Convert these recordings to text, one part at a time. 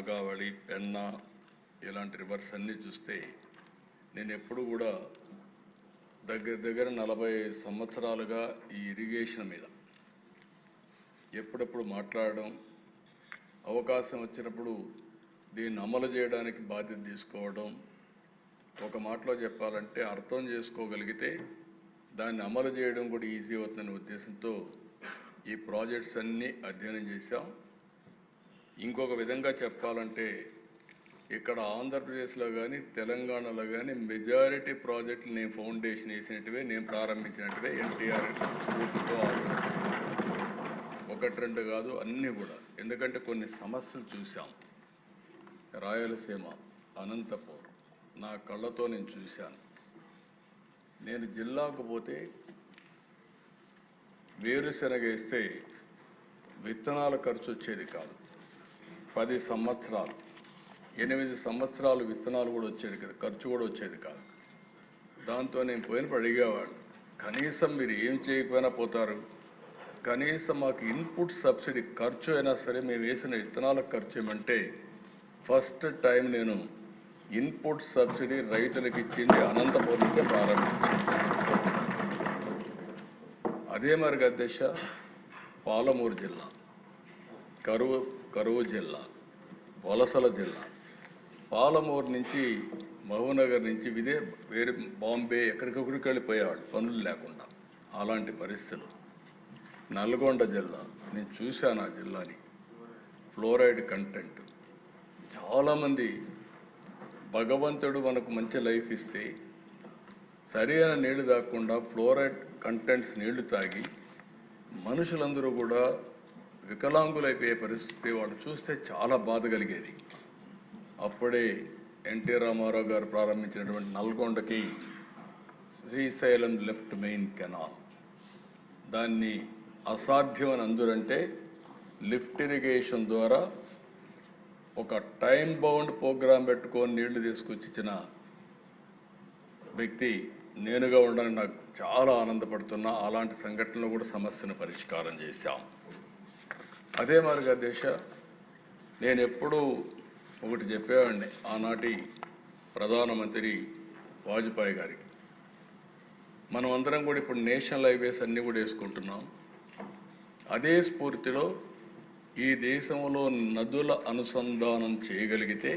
నాగావళి పెన్న ఇలాంటి రివర్స్ అన్నీ చూస్తే నేను ఎప్పుడు కూడా దగ్గర దగ్గర నలభై సంవత్సరాలుగా ఈ ఇరిగేషన్ మీద ఎప్పుడప్పుడు మాట్లాడడం అవకాశం వచ్చినప్పుడు దీన్ని అమలు చేయడానికి బాధ్యత తీసుకోవడం ఒక మాటలో చెప్పాలంటే అర్థం చేసుకోగలిగితే దాన్ని అమలు చేయడం కూడా ఈజీ అవుతుందనే ఉద్దేశంతో ఈ ప్రాజెక్ట్స్ అన్నీ అధ్యయనం చేశాం. ఇంకొక విధంగా చెప్పాలంటే ఇక్కడ ఆంధ్రప్రదేశ్లో కానీ తెలంగాణలో కానీ మెజారిటీ ప్రాజెక్టులు నేను ఫౌండేషన్ వేసినట్టువే నేను ప్రారంభించినట్టువే ఎన్టీఆర్ స్ఫూర్తితో ఒకటి రెండు కాదు అన్నీ కూడా. ఎందుకంటే కొన్ని సమస్యలు చూశాం. రాయలసీమ అనంతపూర్ నా కళ్ళతో నేను చూశాను. నేను జిల్లాకు పోతే వేరుశనగ వేస్తే విత్తనాల ఖర్చు వచ్చేది కాదు. పది సంవత్సరాలు. ఎనిమిది సంవత్సరాలు విత్తనాలు కూడా వచ్చేది కాదు ఖర్చు కూడా వచ్చేది కాదు. దాంతో నేను పోయినప్పుడు అడిగేవాడు కనీసం మీరు ఏం చేయకపోయినా పోతారు. కనీసం మాకు ఇన్పుట్ సబ్సిడీ ఖర్చు అయినా సరే మేము వేసిన విత్తనాల ఖర్చు ఏమంటే ఫస్ట్ టైం నేను ఇన్పుట్ సబ్సిడీ రైతులకు ఇచ్చింది అనంతపురం నుంచే ప్రారంభించాను. అదే మరి అధ్యక్ష పాలమూరు జిల్లా. కరువు కరువు జిల్లా వలసల జిల్లా. పాలమూరు నుంచి మహబూనగర్ నుంచి విదే వేరే బాంబే ఎక్కడికొక్కడికి వెళ్ళిపోయేవాడు. పనులు లేకుండా. అలాంటి పరిస్థితులు. నల్గొండ జిల్లా. నేను చూశాను ఆ జిల్లాని. Fluoride content. చాలామంది భగవంతుడు మనకు మంచి లైఫ్ ఇస్తే సరైన నీళ్ళు తాగకుండా ఫ్లోరైడ్ కంటెంట్స్ నీళ్ళు తాగి మనుషులందరూ కూడా వికలాంగులైపోయే పరిస్థితి వాళ్ళు చూస్తే చాలా బాధ కలిగేది. అప్పుడే ఎన్టీ రామారావు గారు ప్రారంభించినటువంటి నల్గొండకి శ్రీశైలం లెఫ్ట్ మెయిన్ కెనాల్. దాన్ని అసాధ్యం అని అందురంటే లిఫ్ట్ ఇరిగేషన్ ద్వారా ఒక టైం బౌండ్ ప్రోగ్రాం పెట్టుకొని నీళ్ళు తీసుకొచ్చిన వ్యక్తి నేనుగా ఉండాలని నాకు చాలా ఆనందపడుతున్నా. అలాంటి సంఘటనలు కూడా సమస్యను పరిష్కారం చేశాం. అదే మరిగా దేశ నేను ఎప్పుడూ ఒకటి చెప్పేవాడిని ఆనాటి ప్రధానమంత్రి వాజ్పేయి గారికి. మనం అందరం కూడా ఇప్పుడు నేషనల్ హైవేస్ అన్నీ కూడా వేసుకుంటున్నాం. అదే స్ఫూర్తిలో ఈ దేశంలో నదుల అనుసంధానం చేయగలిగితే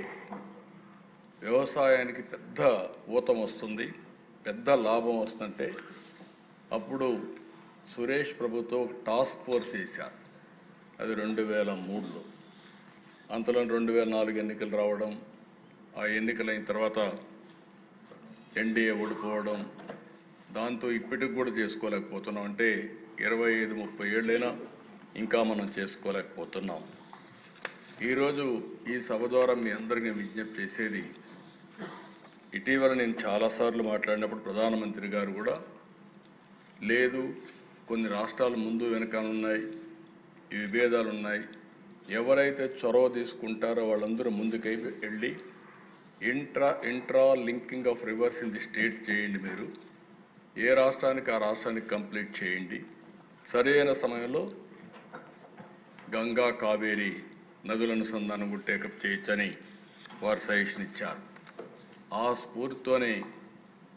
వ్యవసాయానికి పెద్ద ఊతం వస్తుంది పెద్ద లాభం వస్తుంటే అప్పుడు సురేష్ ప్రభుతో టాస్క్ ఫోర్స్ వేశారు. అది రెండు వేల మూడులో అంతలో రెండు వేల నాలుగు ఎన్నికలు రావడం ఆ ఎన్నికలైన తర్వాత ఎన్డీఏ ఓడిపోవడం దాంతో ఇప్పటికి కూడా చేసుకోలేకపోతున్నాం. అంటే ఇరవై ఐదు ముప్పై ఏళ్ళైనా ఇంకా మనం చేసుకోలేకపోతున్నాం. ఈరోజు ఈ సభ ద్వారా మీ అందరికీ విజ్ఞప్తి చేసేది ఇటీవల నేను చాలాసార్లు మాట్లాడినప్పుడు ప్రధానమంత్రి గారు కూడా లేదు కొన్ని రాష్ట్రాలు ముందు వెనకాలన్నాయి ఈ విభేదాలు ఉన్నాయి ఎవరైతే చొరవ తీసుకుంటారో వాళ్ళందరూ ముందుకై వెళ్ళి intra intra linking of rivers in the state చేయండి మీరు. ఏ రాష్ట్రానికి ఆ రాష్ట్రానికి కంప్లీట్ చేయండి. సరైన సమయంలో గంగా కావేరి నదుల అనుసంధానం కూడా టేకప్ చేయొచ్చని వారు సజెషన్ ఇచ్చారు. ఆ స్ఫూర్తితోనే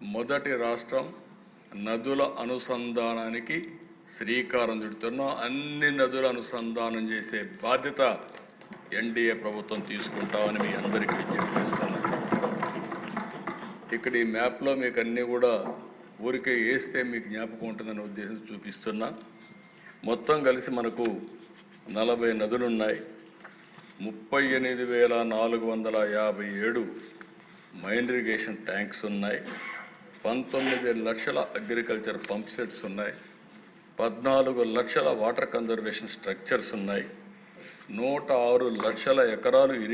మొదటి రాష్ట్రం నదుల అనుసంధానానికి శ్రీకారం చుడుతున్నాం అన్ని నదులు అనుసంధానం చేసే బాధ్యత ఎన్డీఏ ప్రభుత్వం తీసుకుంటామని మీ అందరికీ విజ్ఞప్తి చేస్తున్నాను. ఇక్కడ ఈ మ్యాప్లో మీకు అన్నీ కూడా ఊరికే వేస్తే మీకు జ్ఞాపకం ఉంటుందనే ఉద్దేశం చూపిస్తున్నా. మొత్తం కలిసి మనకు నలభై నదులు ఉన్నాయి ముప్పై ఎనిమిది వేల నాలుగు వందల యాభై ఏడు మైన్ ఇరిగేషన్ ట్యాంక్స్ ఉన్నాయి. పంతొమ్మిది లక్షల అగ్రికల్చర్ పంప్ సెట్స్ ఉన్నాయి. పద్నాలుగు లక్షల వాటర్ కన్జర్వేషన్ స్ట్రక్చర్స్ ఉన్నాయి. నూట ఆరు లక్షల ఎకరాలు